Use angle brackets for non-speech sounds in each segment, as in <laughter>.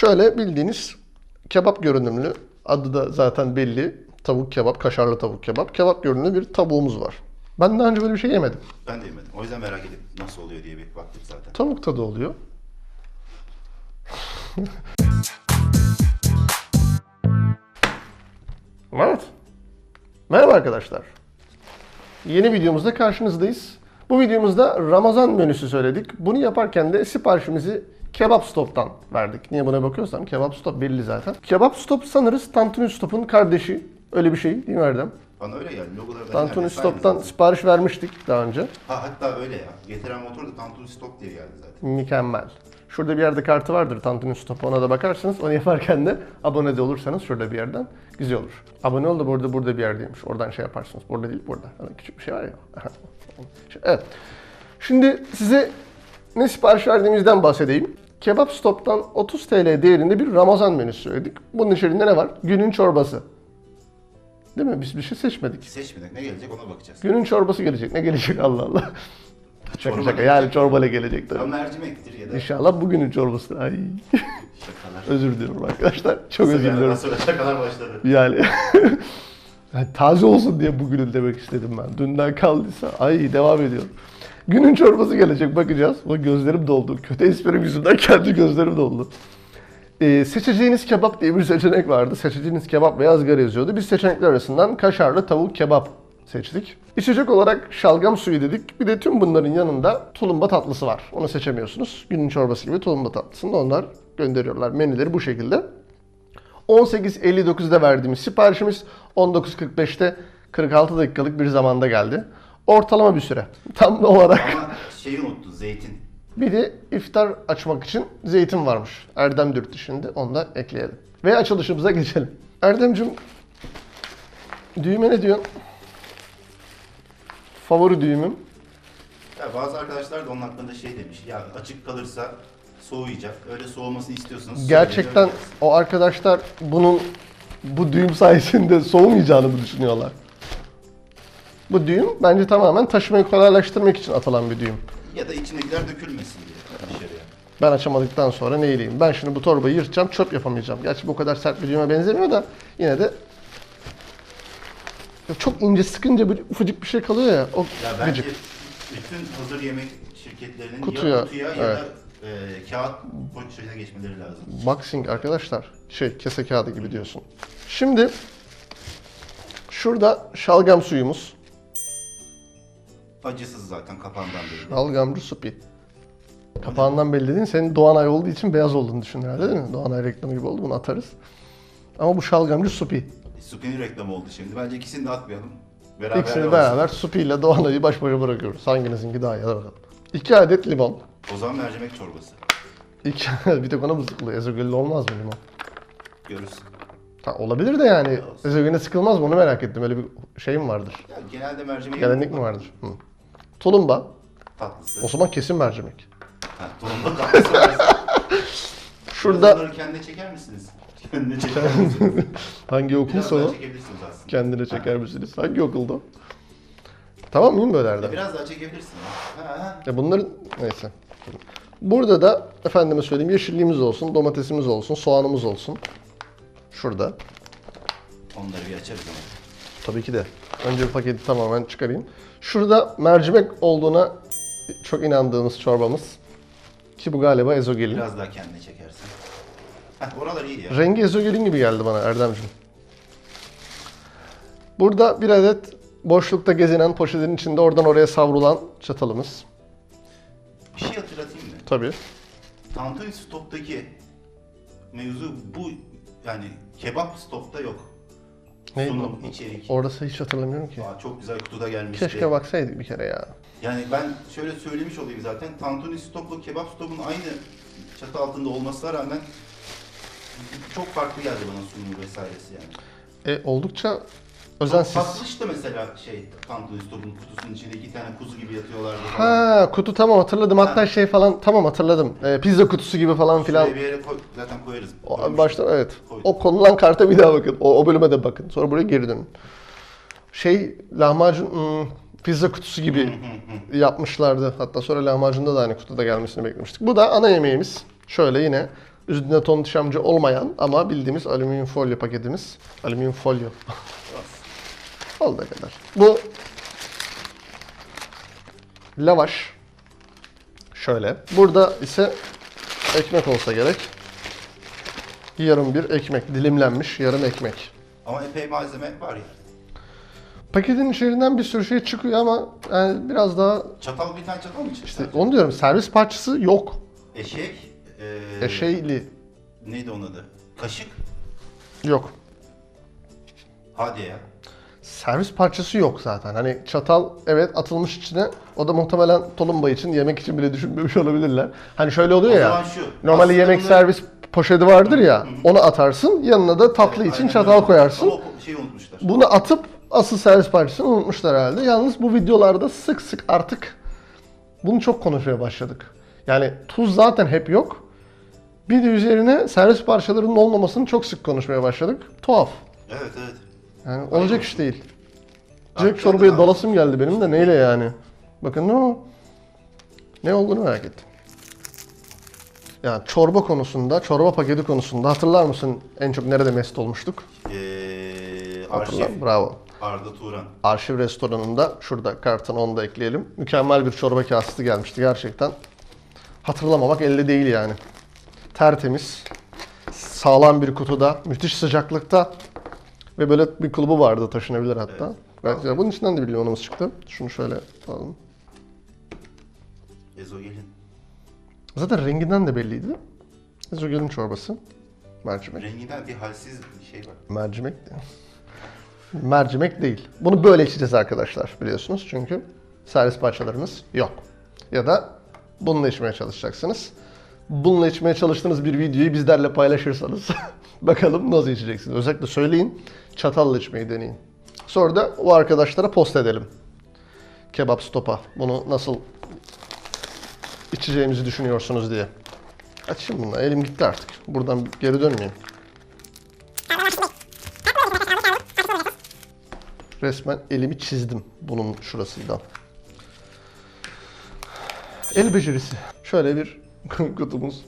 Şöyle bildiğiniz kebap görünümlü, adı da zaten belli. Tavuk kebap, kaşarlı tavuk kebap. Kebap görünümlü bir tavuğumuz var. Ben daha önce böyle bir şey yemedim. Ben de yemedim. O yüzden merak edip nasıl oluyor diye bir baktık zaten. Tavuk tadı oluyor. <laughs> evet. Merhaba arkadaşlar. Yeni videomuzda karşınızdayız. Bu videomuzda Ramazan menüsü söyledik. Bunu yaparken de siparişimizi Kebap Stop'tan verdik. Niye buna bakıyorsam Kebap Stop belli zaten. Kebap Stop sanırız Tantuni Stop'un kardeşi. Öyle bir şey değil mi Erdem? Bana öyle geldi. Logoları Tantuni Stop'tan sipariş vermiştik daha önce. Ha hatta öyle ya. Getiren motor da Tantuni Stop diye geldi zaten. Mükemmel. Şurada bir yerde kartı vardır Tantuni Stop. Ona da bakarsınız. Onu yaparken de abone de olursanız şurada bir yerden güzel olur. Abone ol da burada burada bir yerdeymiş. Oradan şey yaparsınız. Burada değil burada. Hani küçük bir şey var ya. <laughs> evet. Şimdi size ne sipariş verdiğimizden bahsedeyim. Kebap Stop'tan 30 TL değerinde bir Ramazan menüsü söyledik. Bunun içerisinde ne var? Günün çorbası. Değil mi? Biz bir şey seçmedik. Seçmedik. Ne gelecek ona bakacağız. Günün çorbası gelecek. Ne gelecek <laughs> Allah Allah. Şaka Çorba şaka. Yani çorbayla gelecek tabii. Ya mercimektir ya da İnşallah bugünün çorbası. Ay. <laughs> şakalar. özür diliyorum arkadaşlar. Çok özür Sigaradan diliyorum. sonra şakalar başladı. Yani <laughs> Yani taze olsun diye bugünün demek istedim ben. Dünden kaldıysa ay devam ediyorum. Günün çorbası gelecek bakacağız. O gözlerim doldu. Kötü esprim yüzünden kendi gözlerim doldu. Ee, seçeceğiniz kebap diye bir seçenek vardı. Seçeceğiniz kebap ve ızgara yazıyordu. Biz seçenekler arasından kaşarlı tavuk kebap seçtik. İçecek olarak şalgam suyu dedik. Bir de tüm bunların yanında tulumba tatlısı var. Onu seçemiyorsunuz. Günün çorbası gibi tulumba tatlısını onlar gönderiyorlar. Menüleri bu şekilde. 18.59'da verdiğimiz siparişimiz 19.45'te 46 dakikalık bir zamanda geldi. Ortalama bir süre. <laughs> Tam olarak. Ama şeyi unuttu. Zeytin. Bir de iftar açmak için zeytin varmış. Erdem dürttü şimdi. Onu da ekleyelim. Ve açılışımıza geçelim. Erdemcim düğüme ne diyorsun? Favori düğümüm. Ya bazı arkadaşlar da onun hakkında şey demiş. Ya açık kalırsa soğuyacak. Öyle soğumasını istiyorsanız Gerçekten o arkadaşlar bunun bu düğüm sayesinde soğumayacağını mı düşünüyorlar? Bu düğüm bence tamamen taşımayı kolaylaştırmak için atılan bir düğüm. Ya da içindekiler dökülmesin diye dışarıya. Ben açamadıktan sonra neyleyeyim? Ben şimdi bu torbayı yırtacağım, çöp yapamayacağım. Gerçi bu kadar sert bir düğüme benzemiyor da yine de çok ince sıkınca bir ufacık bir şey kalıyor ya. O Ya bence gıcık. bütün hazır yemek şirketlerinin Kutuya, ya kutuya ya evet. da e, kağıt poşetine geçmeleri lazım. Boxing arkadaşlar. Şey kese kağıdı gibi diyorsun. Şimdi şurada şalgam suyumuz. Acısız zaten kapağından belli. Şalgamcı supi. Kapağından belli dediğin senin Doğanay olduğu için beyaz olduğunu düşün herhalde değil mi? Doğanay reklamı gibi oldu bunu atarız. Ama bu şalgamcı supi. Supi'nin reklamı oldu şimdi. Bence ikisini de atmayalım. Beraber İkisini olsun. beraber supi ile Doğanay'ı baş başa bırakıyoruz. Hanginizinki daha iyi hadi bakalım. İki adet limon. O zaman mercimek çorbası. İki, <laughs> bir tek ona mı sıkılıyor? Ezogelin olmaz mı limon? Görürsün. Ha, olabilir de yani. Olsun. Ezogeline sıkılmaz mı onu merak ettim. Öyle bir şey mi vardır? Ya genelde mercimek Gelenek mi vardır? Hı. Tulumba. Tatlısı. O zaman kesin mercimek. Ha, tulumba tatlısı varsa. <laughs> Şurada Bunları kendine çeker misiniz? <laughs> Kendine çeker misiniz? <laughs> hangi okulsa o çekebilirsiniz aslında. kendine çeker misiniz? Hangi okulda? o? Tamam mıyım böyle Erdem? Biraz daha çekebilirsin. Ha, ha. Ya bunların neyse. Burada da efendime söyleyeyim yeşilliğimiz olsun, domatesimiz olsun, soğanımız olsun. Şurada. Onları bir açarız ama. Tabii ki de. Önce bir paketi tamamen çıkarayım. Şurada mercimek olduğuna çok inandığımız çorbamız. Ki bu galiba ezogelin. Biraz daha kendine çekersin. Heh, oralar iyi ya. Rengi ezogelin gibi geldi bana Erdemciğim. Burada bir adet boşlukta gezinen poşetin içinde oradan oraya savrulan çatalımız. Bir şey hatırlatayım mı? Tabii. Tantuni stoptaki mevzu bu yani kebap stopta yok. Neydi Sunum, içerik. Orası hiç hatırlamıyorum ki. Aa, çok güzel kutuda gelmişti. Keşke baksaydık bir kere ya. Yani ben şöyle söylemiş olayım zaten. Tantuni stopla kebap stopun aynı çatı altında olmasına rağmen çok farklı geldi bana sunumu vesairesi yani. E, oldukça Çok özensiz. tatlış da mesela şey Tantuni stopun kutusunun içinde iki tane kuzu gibi yatıyorlardı falan. Ha kutu tamam hatırladım. Hatta şey falan tamam hatırladım. E, pizza kutusu gibi falan filan. Şuraya bir yere koy, zaten koyarız. O, Koymuştuk. başta evet. Koyduk. O konulan karta bir daha bakın. O, o bölüme de bakın. Sonra buraya geri dönün. Şey lahmacun hmm, pizza kutusu gibi <laughs> yapmışlardı. Hatta sonra lahmacunda da aynı kutuda gelmesini beklemiştik. Bu da ana yemeğimiz. Şöyle yine Üstünde ton şamcı olmayan ama bildiğimiz alüminyum folyo paketimiz. Alüminyum folyo. Olduğu kadar. Bu lavaş. Şöyle. Burada ise ekmek olsa gerek. Yarım bir ekmek. Dilimlenmiş yarım ekmek. Ama epey malzeme var ya. Paketin içerisinden bir sürü şey çıkıyor ama yani biraz daha Çatal bir tane çatal mı çıktı? işte onu diyorum servis parçası yok. Eşek. E, Eşeğli Neydi onun adı? Kaşık. yok. Hadi ya. Servis parçası yok zaten. Hani çatal evet atılmış içine. O da muhtemelen tulumba için, yemek için bile düşünmemiş <laughs> olabilirler. Hani şöyle oluyor O ya. şu. Normalde yemek servis poşeti vardır ya. Onu atarsın. Yanına da tatlı Evet, için çatal öyle. koyarsın. Ama şeyi unutmuşlar. Bunu atıp asıl servis parçasını unutmuşlar herhalde. Yalnız bu videolarda sık sık artık bunu çok konuşmaya başladık. Yani tuz zaten hep yok. Bir de üzerine servis parçalarının olmamasını çok sık konuşmaya başladık. Tuhaf. Evet evet. Yani olacak iş değil. Direkt çorbaya dalasım geldi benim de neyle yani. Bakın ne o? Ne olduğunu merak ettim. Yani çorba konusunda, çorba paketi konusunda hatırlar mısın en çok nerede mest olmuştuk? Ee, Hatırla. arşiv. Bravo. Arda Turan. Arşiv restoranında şurada kartın onu da ekleyelim. Mükemmel bir çorba kasesi gelmişti gerçekten. Hatırlamamak elde değil yani. Tertemiz. Sağlam bir kutuda. Müthiş sıcaklıkta. Ve böyle bir kulübü vardı taşınabilir hatta. Gayet güzel. Bunun içinden de bir limonumuz çıktı. Şunu şöyle alalım. Ezogelin. Zaten renginden de belliydi. Ezogelin çorbası. Mercimek. Renginden bir halsiz bir şey var. Mercimek de. Mercimek değil. Bunu böyle içeceğiz arkadaşlar biliyorsunuz. Çünkü servis parçalarınız yok. Ya da bununla içmeye çalışacaksınız. Bununla içmeye çalıştığınız bir videoyu bizlerle paylaşırsanız <laughs> bakalım nasıl içeceksiniz. Özellikle söyleyin. Çatalla içmeyi deneyin. Sonra da o arkadaşlara post edelim. Kebap stopa. Bunu nasıl içeceğimizi düşünüyorsunuz diye. Açayım bunu. Elim gitti artık. Buradan geri dönmeyeyim. Resmen elimi çizdim bunun şurasından. El becerisi. Şöyle bir <laughs> kutumuz.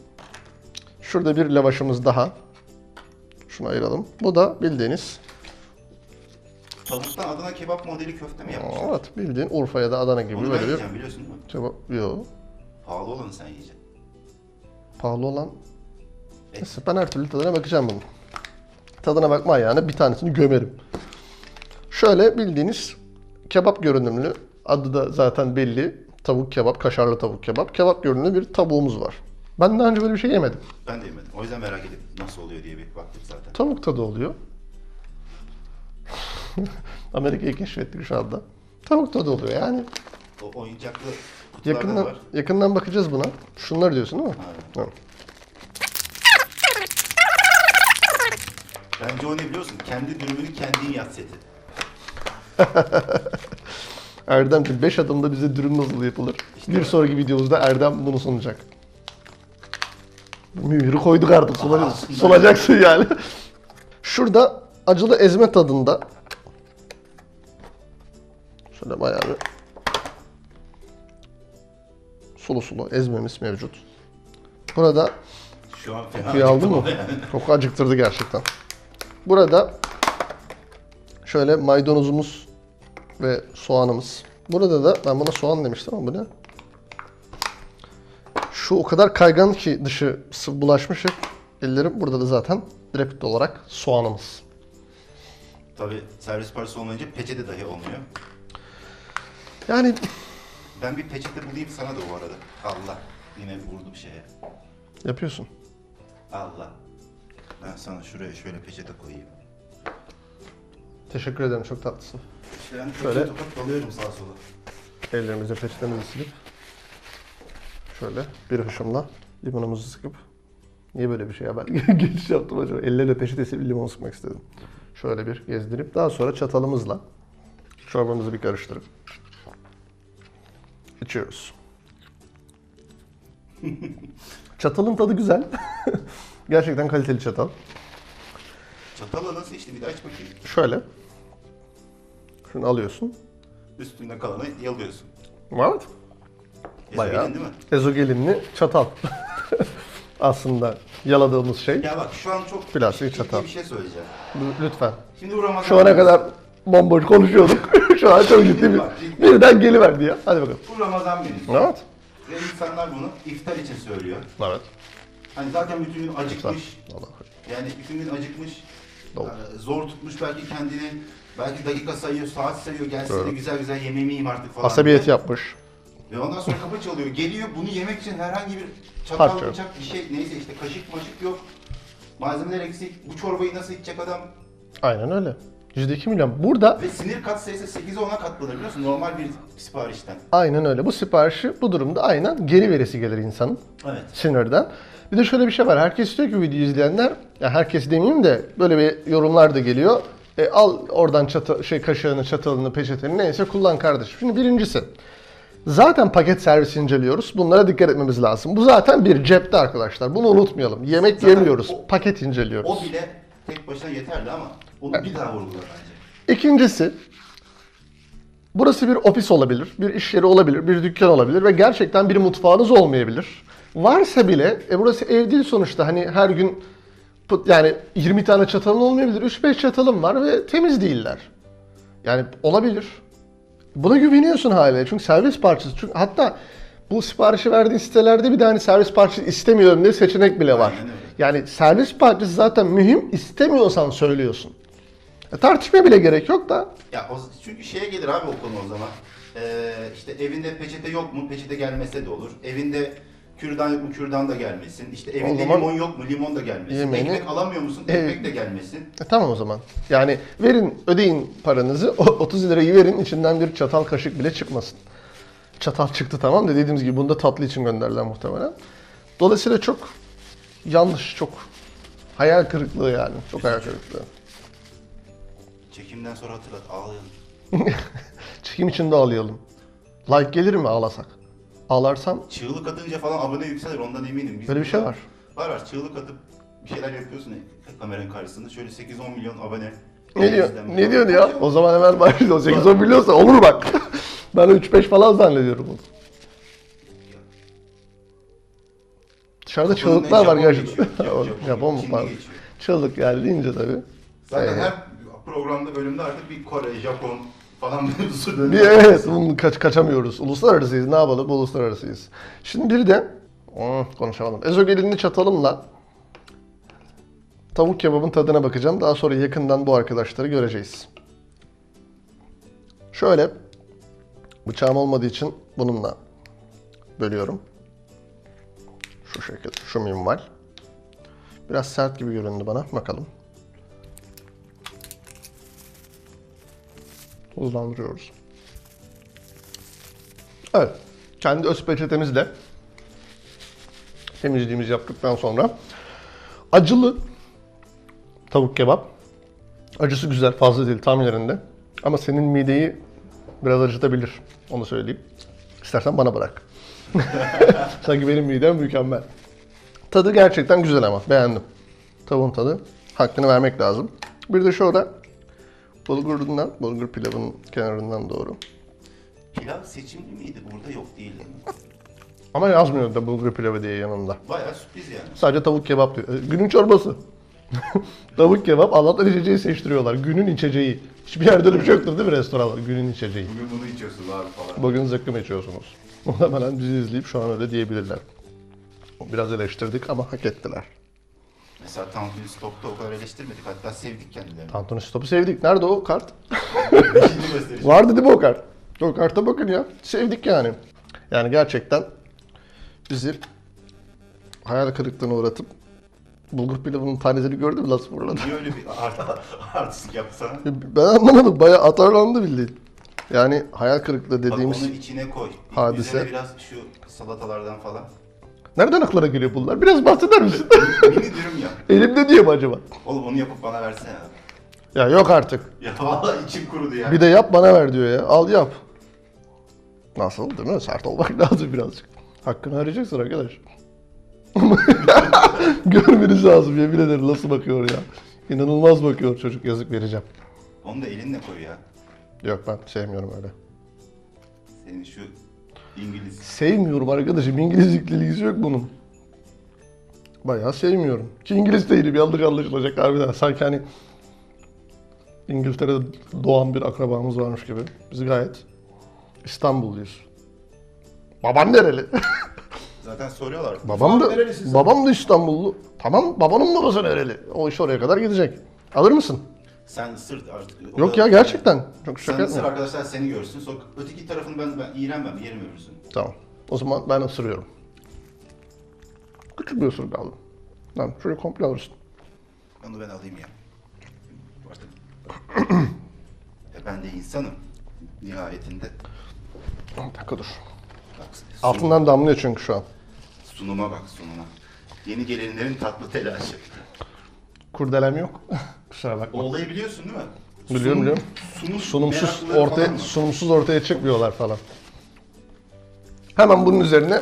Şurada bir lavaşımız daha. Şunu ayıralım. Bu da bildiğiniz, Tavuktan Adana kebap modeli köfte mi yapmışlar? evet bildiğin Urfa ya da Adana gibi Onu ben böyle bir yiyeceğim biliyorsun değil mi? kebap. Yo, Pahalı olanı sen yiyeceksin. pahalı olan. Et. Neyse ben her türlü tadına bakacağım bunun. Tadına bakma yani bir tanesini gömerim. Şöyle bildiğiniz kebap görünümlü, adı da zaten belli. Tavuk kebap, kaşarlı tavuk kebap. Kebap görünümlü bir tavuğumuz var. Ben daha önce böyle bir şey yemedim. Ben de yemedim. O yüzden merak edip nasıl oluyor diye bir baktım zaten. Tavuk tadı oluyor. <laughs> Amerika'yı keşfettik şu anda. Tavuk tadı oluyor yani. O oyuncaklı kutularda Yakından, var. yakından bakacağız buna. Şunlar diyorsun değil mi? Aynen. Bence o ne biliyorsun? Kendi dürümünü kendin yat seti. <laughs> Erdemciğim 5 adımda bize dürüm nasıl yapılır? bir sonraki videomuzda Erdem bunu sunacak. Mühürü koyduk artık. Aslında- sulacaksın yani. Şurada acılı ezme tadında. Şöyle bayağı bir sulu sulu ezmemiz mevcut. Burada Şu an Kokuyu aldın mı? Koku <laughs> acıktırdı gerçekten. Burada şöyle maydanozumuz ve soğanımız. Burada da ben buna soğan demiştim ama bu ne? Şu o kadar kaygan ki dışı sıvı bulaşmış ellerim. Burada da zaten direkt olarak soğanımız. Tabii servis parçası olmayınca peçete dahi olmuyor. Yani Ben bir peçete bulayım sana da bu arada. Allah. Yine vurdu bir şeye. yapıyorsun. Allah. Ben sana şuraya şöyle peçete koyayım. Teşekkür ederim çok tatlısın. İşte Şöyle. şöyle tokat dalıyorum sağa sola. Ellerimize peçetemizi silip şöyle bir hışımla limonumuzu sıkıp niye böyle bir şey ya ben <laughs> geçiş yaptım acaba ellerle peçete silip limon sıkmak istedim. Şöyle bir gezdirip daha sonra çatalımızla çorbamızı bir karıştırıp içiyoruz. <laughs> Çatalın tadı güzel. <laughs> Gerçekten kaliteli çatal. Çatalla nasıl işte bir de aç bakayım. Şöyle. Şunu alıyorsun. Üstünde kalanı yalıyorsun. Evet. Ezogelin Bayağı değil mi? ezogelinli çatal. <laughs> aslında yaladığımız şey. Ya bak şu an çok Plastik ciddi çatal. bir şey söyleyeceğim. L- Lütfen. Şimdi bu Ramazan Şu ana kadar bomboş konuşuyorduk. <laughs> Şu an çok ciddi bir... Birden geliverdi ya. Hadi bakalım. bu Ramazan menüsü. Evet. Ve insanlar bunu iftar için söylüyor. Evet. Hani zaten bütün gün acıkmış. Allah Yani bütün gün acıkmış. Doğru. Ee, Zor tutmuş belki kendini. Belki dakika sayıyor, saat sayıyor. Gelsin de güzel güzel yemeğimi yiyeyim artık falan. Asabiyet diye. yapmış. Ve ondan sonra kapı çalıyor. Geliyor bunu yemek için herhangi bir Harç çatal, yok. bıçak bir şey neyse işte kaşık maşık yok. Malzemeler eksik. Bu çorbayı nasıl içecek adam? Aynen öyle. %2 milyon. Burada Ve sinir kat sayısı 8'e 10'a katlanır biliyor musun? Normal bir siparişten. aynen öyle. Bu siparişi bu durumda aynen geri veresi gelir insanın. Evet. sinirden. Bir de şöyle bir şey var. Herkes diyor ki videoyu izleyenler, ya herkes demeyeyim de böyle bir yorumlar da geliyor. E, al oradan çata, şey kaşığını, çatalını, peçeteni neyse kullan kardeşim. Şimdi birincisi. Zaten paket servisi inceliyoruz. Bunlara dikkat etmemiz lazım. Bu zaten bir cepte arkadaşlar. Bunu unutmayalım. Yemek Zaten yemiyoruz. o- paket inceliyoruz. O bile tek başına yeterli ama onu bir daha vurgular bence. İkincisi, burası bir ofis olabilir, bir iş yeri olabilir, bir dükkan olabilir ve gerçekten bir mutfağınız olmayabilir. Varsa bile, e burası ev değil sonuçta hani her gün yani 20 tane çatalın olmayabilir, 3-5 çatalım var ve temiz değiller. Yani olabilir. Buna güveniyorsun hala çünkü servis parçası. Çünkü hatta bu siparişi verdiğin sitelerde bir de hani servis parçası istemiyorum diye seçenek bile var. Yani servis parçası zaten mühim, istemiyorsan söylüyorsun. E, tartışmaya bile gerek yok da. Ya o, çünkü şeye gelir abi o konu o zaman. Ee, işte evinde peçete yok mu? Peçete gelmese de olur. Evinde kürdan yok mu? Kürdan da gelmesin. İşte evinde zaman limon yok mu? Limon da gelmesin. yemeğini- Ekmek alamıyor musun? Ev- Ekmek de gelmesin. E, tamam o zaman. Yani verin, ödeyin paranızı. o 30 lirayı verin, içinden bir çatal kaşık bile çıkmasın. Çatal çıktı tamam da dediğimiz gibi bunu da tatlı için gönderdiler muhtemelen. Dolayısıyla çok yanlış, çok hayal kırıklığı yani. Çok hayal kırıklığı. Çekimden sonra hatırlat ağlayalım. <laughs> Çekim içinde ağlayalım. Like gelir mi ağlasak? Ağlarsam Çığlık atınca falan abone yükselir ondan eminim. Biz böyle bir şey var. Var var çığlık atıp bir şeyler yapıyorsun ya kameranın karşısında. Şöyle 8-10 milyon abone. Ne diyor? Ne diyorsun ya? O zaman hemen başlıyor. 8-10 milyonsa olur bak. <laughs> ben 3-5 falan zannediyorum onu. Dışarıda çığlıklar var Japon gerçekten. geçiyor. <laughs> Japon, Japon mu Çinli pardon? geçiyor. Çığlık geldi deyince tabii. Zaten Ee, her programda bölümde artık bir Kore, Japon falan <laughs> mevzusu Bir evet, bunu kaç, kaçamıyoruz. Uluslararasıyız. Ne yapalım? Uluslararasıyız. Şimdi bir de Hmm, konuşamadım. Ezogelinli çatalımla tavuk kebabın tadına bakacağım. Daha sonra yakından bu arkadaşları göreceğiz. Şöyle bıçağım olmadığı için bununla bölüyorum. Şu şekilde, şu minval. Biraz sert gibi göründü bana. Bakalım. Tuzlandırıyoruz. Evet. Kendi öz peçetemizle temizliğimizi yaptıktan sonra acılı tavuk kebap. Acısı güzel, fazla değil tam yerinde. Ama senin mideyi biraz acıtabilir. Onu söyleyeyim. İstersen bana bırak. <laughs> Sanki benim midem mükemmel. Tadı gerçekten güzel ama beğendim. Tavuğun tadı. Hakkını vermek lazım. Bir de şurada bulgurundan, bulgur pilavının kenarından doğru. Pilav seçimli miydi? Burada yok değildi. Ama yazmıyor da bulgur pilavı diye yanında. Bayağı sürpriz yani. Sadece tavuk kebap diyor. E, Günün çorbası. <laughs> tavuk kebap Allah'tan içeceği seçtiriyorlar. Günün içeceği. Hiçbir yerde öyle bir şey yoktur değil mi restoranlar? Günün içeceği. Bugün bunu içiyorsun abi falan. Bugün zıkkım içiyorsunuz. Muhtemelen bizi izleyip şu an öyle diyebilirler. Biraz eleştirdik ama hak ettiler. Mesela Tantuni Stok'ta o kadar eleştirmedik. Hatta sevdik kendilerini. Tantuni Stop'u sevdik. Nerede o kart? <laughs> Beşinci gösterici. Vardı değil mi o kart? O karta bakın ya. Sevdik yani. Yani gerçekten bizi hayal kırıklığına uğratıp bulgur pilavının tanesini gördün mü nasıl fırladı? Niye öyle bir art, artistik yapsana? Ben anlamadım. Bayağı atarlandı bildiğin. Yani hayal kırıklığı Bak dediğimiz... onu içine koy. hadise. Üzerine biraz şu salatalardan falan. Nereden aklına geliyor bunlar? Biraz bahseder misin? Mini dürüm yap. Elimde diyor mu acaba? Oğlum onu yapıp bana versene. Ya yok artık. Ya vallahi içim kurudu ya. Bir de yap bana ver diyor ya. Al yap. Nasıl değil mi? Sert olmak <laughs> lazım birazcık. Hakkını arayacaksın arkadaş. <laughs> Görmeniz lazım yemin ederim nasıl bakıyor ya. İnanılmaz bakıyor çocuk yazık vereceğim. Onu da elinle koy ya. Yok ben sevmiyorum öyle. Senin şu İngiliz. Sevmiyorum arkadaşım. İngilizlikle ilgisi yok bunun. bayağı sevmiyorum. Ki İngiliz değilim yanlış anlaşılacak harbiden. Sanki hani İngiltere'de doğan bir akrabamız varmış gibi. Biz gayet İstanbulluyuz. Baban nereli? <laughs> Zaten soruyorlar. babam da, babam da İstanbullu. Tamam babanın babası nereli? O iş oraya kadar gidecek. Alır mısın? Sen ısır artık. Yok ya gerçekten. Çok Sen şaka ısır yapmıyorum. arkadaşlar seni görsün. Sonra öteki tarafını ben, ben iğrenmem. Yerim öbürsünü. Tamam. O zaman ben ısırıyorum. Küçük bir ısırık aldım. Tamam şöyle komple alırsın. Onu ben alayım ya. Artık. e ben de insanım. Nihayetinde. Bir dakika dur. Bak, sun- Altından damlıyor çünkü şu an. sunuma bak sunuma. Yeni gelinlerin tatlı telaşı. Kurdelem yok. Kusura O bakma. olayı biliyorsun değil mi? Biliyorum, biliyorum. Sunum, Sunumsuz meraklıları falan ortaya sunumsuz ortaya çıkmıyorlar falan. Hemen bunun üzerine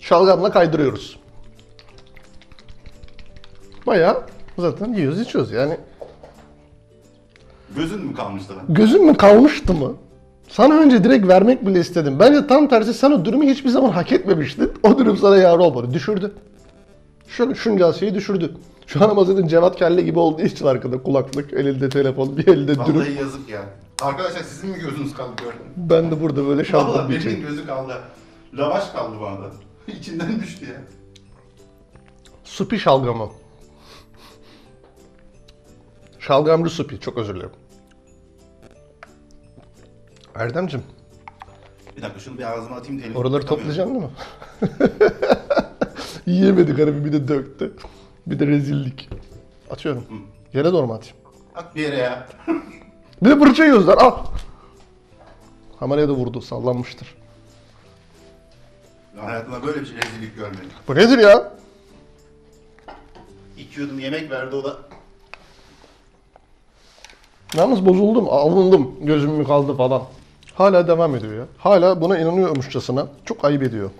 şalgamla kaydırıyoruz. Bayağı zaten yiyoruz içiyoruz yani. Gözün mü kalmıştı lan? Gözün mü kalmıştı mı? Sana önce direkt vermek bile istedim. Bence tam tersi sen o dürümü hiçbir zaman hak etmemiştin. O dürüm sana yar olmadı. Düşürdü. Şöyle şunca şeyi düşürdü. Şu an ama zaten Cevat Kelle gibi olduğu için arkada kulaklık, elinde telefon, bir elinde dürüm. Vallahi yazık ya. Arkadaşlar sizin mi gözünüz kaldı mü? Ben de burada böyle şalgam Vallahi bir birinin gözü kaldı. Lavaş kaldı bana da. <laughs> İçinden düştü ya. Supi şalgamı. Şalgamlı supi. Çok özür dilerim. Erdemcim, Bir dakika şunu bir ağzıma atayım elimi oraları tutamıyorum. toplayacaksın değil mi? <laughs> Yiyemedi garibi bir de döktü. Bir de rezillik. Atıyorum. Yere doğru mu atayım? At bir yere ya. <laughs> Bir de fırça yiyorlar. Al. Kameraya da vurdu. Sallanmıştır. Hayatımda böyle bir şey rezillik görmedim. Bu nedir ya? İki yudum yemek verdi o da. Yalnız bozuldum, alındım, gözüm mü kaldı falan. Hala devam ediyor ya. Hala buna inanıyormuşçasına çok ayıp ediyor.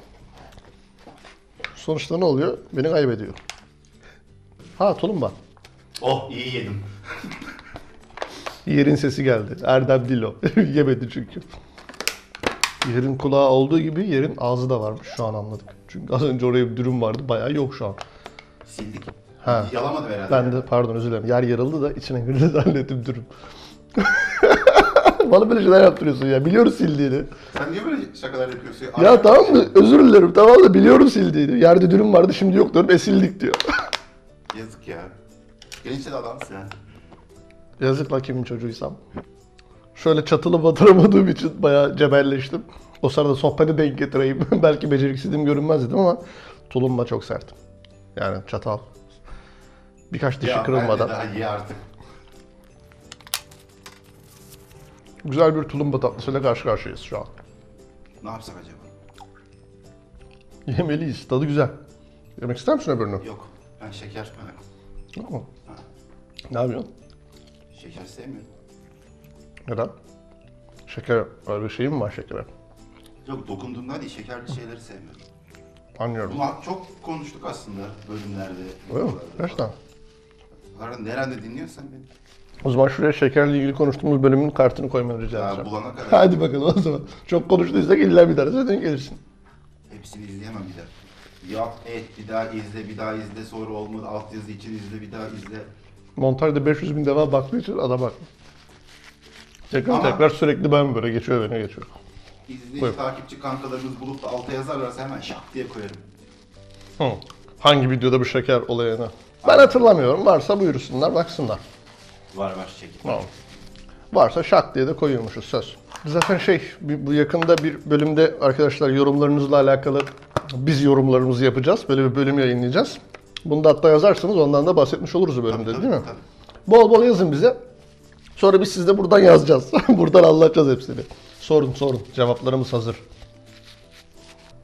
Sonuçta ne oluyor? Beni kaybediyor. Ha tulumba. Oh iyi yedim. Yerin sesi geldi. Erdem Dilo. <laughs> Yemedi çünkü. Yerin kulağı olduğu gibi yerin ağzı da varmış. Şu an anladık. Çünkü az önce oraya bir dürüm vardı. Bayağı yok şu an. Sildik. Ha. Yalamadım herhalde. Ben de pardon özür dilerim. Yer yarıldı da içine girdi <laughs> zannettim dürüm. <laughs> Bana böyle şeyler yaptırıyorsun ya. Biliyoruz sildiğini. Sen niye böyle şakalar yapıyorsun? Ya Arka- tamam mı? Özür dilerim. Tamam da biliyorum sildiğini. Yerde dürüm vardı şimdi yok diyorum. Esildik diyor. Yazık ya. Genç de adamsın ha. Yazık la kimin çocuğuysam. Şöyle çatılı batıramadığım için bayağı cebelleştim. O sırada sohbeti denk getireyim. <laughs> Belki beceriksizliğim görünmez dedim ama tulumba çok sert. Yani çatal. Birkaç dişi Ya kırılmadan. bence daha iyi artık. Güzel bir tulumba tatlısıyla karşı karşıyayız şu an. Ne yapsak acaba? Yemeliyiz. Tadı güzel. Yemek ister misin öbürünü? Yok. Ben şeker merak. Yok mu? Ne yapıyorsun? Şeker sevmiyorum. Neden? Şeker, öyle bir şeyim mi var şekere? Yok dokunduğumda değil şekerli şeyleri sevmiyorum. Anlıyorum. Bunu çok konuştuk aslında bölümlerde. Öyle mi? Gerçekten. Arada nerede dinliyorsan beni. O zaman şuraya şekerle ilgili konuştuğumuz bölümün kartını koymanı rica Daha edeceğim. bulana kadar Hadi bakalım o zaman. Çok konuştuysak illa bir tanesi denk gelirsin. hepsini izleyemem bir daha. Yap et bir daha izle bir daha izle sonra olmadı alt yazı için izle bir daha izle. Montajda 500 bin defa baktığı için ada bak. Tekrar Ama- tekrar sürekli ben böyle geçiyor beni geçiyor. İzleyici Buyur. takipçi kankalarımız bulup da alta yazarlarsa hemen şak diye koyarım. Hı. Hangi videoda bu şeker olayını? Ben hatırlamıyorum. Varsa buyursunlar baksınlar. Var var şekil. Tamam. Varsa şak diye de koyuyormuşuz söz. Zaten şey bu yakında bir bölümde arkadaşlar yorumlarınızla alakalı biz yorumlarımızı yapacağız. Böyle bir bölüm yayınlayacağız. Bunu da hatta yazarsanız ondan da bahsetmiş oluruz bu bölümde Tabii, değil mi? tabii. Bol bol yazın bize. Sonra biz sizde buradan yazacağız. <laughs> buradan anlatacağız hepsini. Sorun sorun. Cevaplarımız hazır.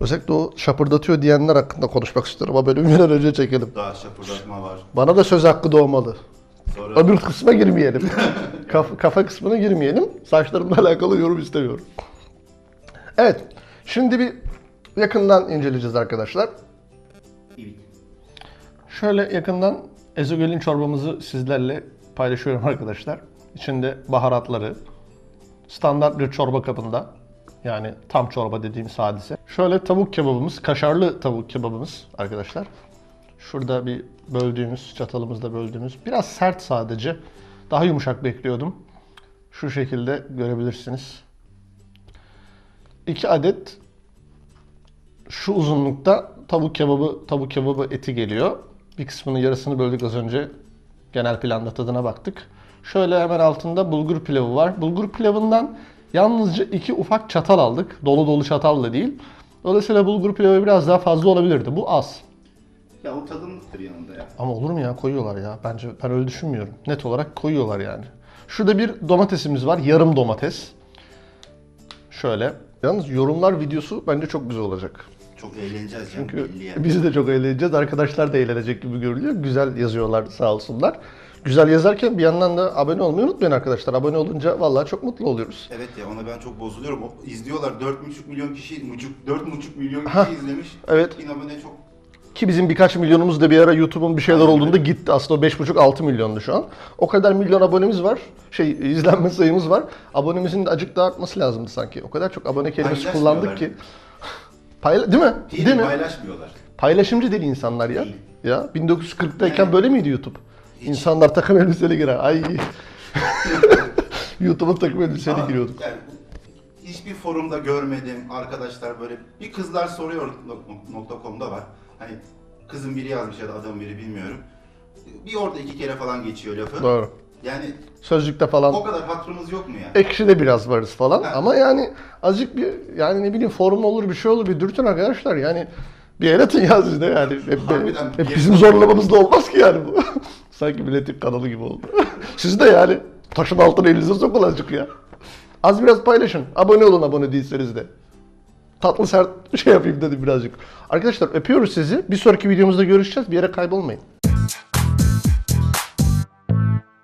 Özellikle o şapırdatıyor diyenler hakkında konuşmak istiyorum ama an önce çekelim. Daha şapırdatma var. Bana da söz hakkı doğmalı. Sonra Öbür kısma girmeyelim. <laughs> kafa, kafa kısmına girmeyelim. Saçlarımla alakalı yorum istemiyorum. Evet. Şimdi bir yakından inceleyeceğiz arkadaşlar. Evet. Şöyle yakından ezogelin çorbamızı sizlerle paylaşıyorum arkadaşlar. İçinde baharatları, standart bir çorba kabında. Yani tam çorba dediğimiz hadise. Şöyle tavuk kebabımız, kaşarlı tavuk kebabımız arkadaşlar. Şurada bir böldüğümüz, çatalımızda böldüğümüz. Biraz sert sadece. Daha yumuşak bekliyordum. Şu şekilde görebilirsiniz. 2 adet şu uzunlukta tavuk kebabı tavuk kebabı eti geliyor. Bir kısmının yarısını böldük az önce. Genel planda tadına baktık. Şöyle hemen altında bulgur pilavı var. Bulgur pilavından yalnızca iki ufak çatal aldık. Dolu dolu çatalla değil. Dolayısıyla bulgur pilavı biraz daha fazla olabilirdi. Bu az. Ya o tadımlıktır yanında ya. Ama olur mu ya koyuyorlar ya. Bence ben öyle düşünmüyorum. Net olarak koyuyorlar yani. Şurada bir domatesimiz var. Yarım domates. Şöyle. Yalnız yorumlar videosu bence çok güzel olacak. Çok eğleneceğiz yani Çünkü belli yani. biz de çok eğleneceğiz. Arkadaşlar da eğlenecek gibi görünüyor. Güzel yazıyorlar sağ olsunlar. Güzel yazarken bir yandan da abone olmayı unutmayın arkadaşlar. Abone olunca vallahi çok mutlu oluyoruz. Evet ya ona ben çok bozuluyorum. O, izliyorlar 4,5 milyon kişi, mucuk 4,5 milyon kişi izlemiş. evet. Bin abone çok Ki bizim birkaç milyonumuz da bir ara YouTube'un bir şeyler olduğunda gitti. Aslında o 5,5-6 milyondu şu an. O kadar milyon abonemiz var. Şey <laughs> izlenme sayımız var. Abonemizin de acık daha artması lazımdı sanki. O kadar çok abone kelimesi kullandık ki. Payla değil mi? değil, Değil mi? paylaşmıyorlar. Paylaşımcı değil insanlar ya. Değil. Ya 1940'tayken Yani- böyle miydi YouTube? Hiç. İnsanlar takım elbiseli girer. Ay. <laughs> YouTube'un takım elbiseli Ama giriyorduk. Yani hiçbir forumda görmedim. Arkadaşlar böyle bir kızlar soruyor nok- .com'da var. Hani kızın biri yazmış ya da adamın biri bilmiyorum. Bir orada iki kere falan geçiyor lafı. Doğru. Yani Sözlükte falan. o kadar hatırımız yok mu yani? Ekşi'de biraz varız falan Ha. ama yani azıcık bir yani ne bileyim forum olur bir şey olur bir dürtün arkadaşlar yani bir el atın ya siz de yani. Hep, Harbiden hep bir- bizim zorlamamız da olmaz ki yani bu. <laughs> Sanki milletin kanalı gibi oldu. <laughs> siz de yani taşın altına elinize sokun azıcık ya. Az biraz paylaşın. Abone olun abone değilseniz de. Tatlı sert <laughs> şey yapayım dedim birazcık. Arkadaşlar öpüyoruz sizi. Bir sonraki videomuzda görüşeceğiz. Bir yere kaybolmayın.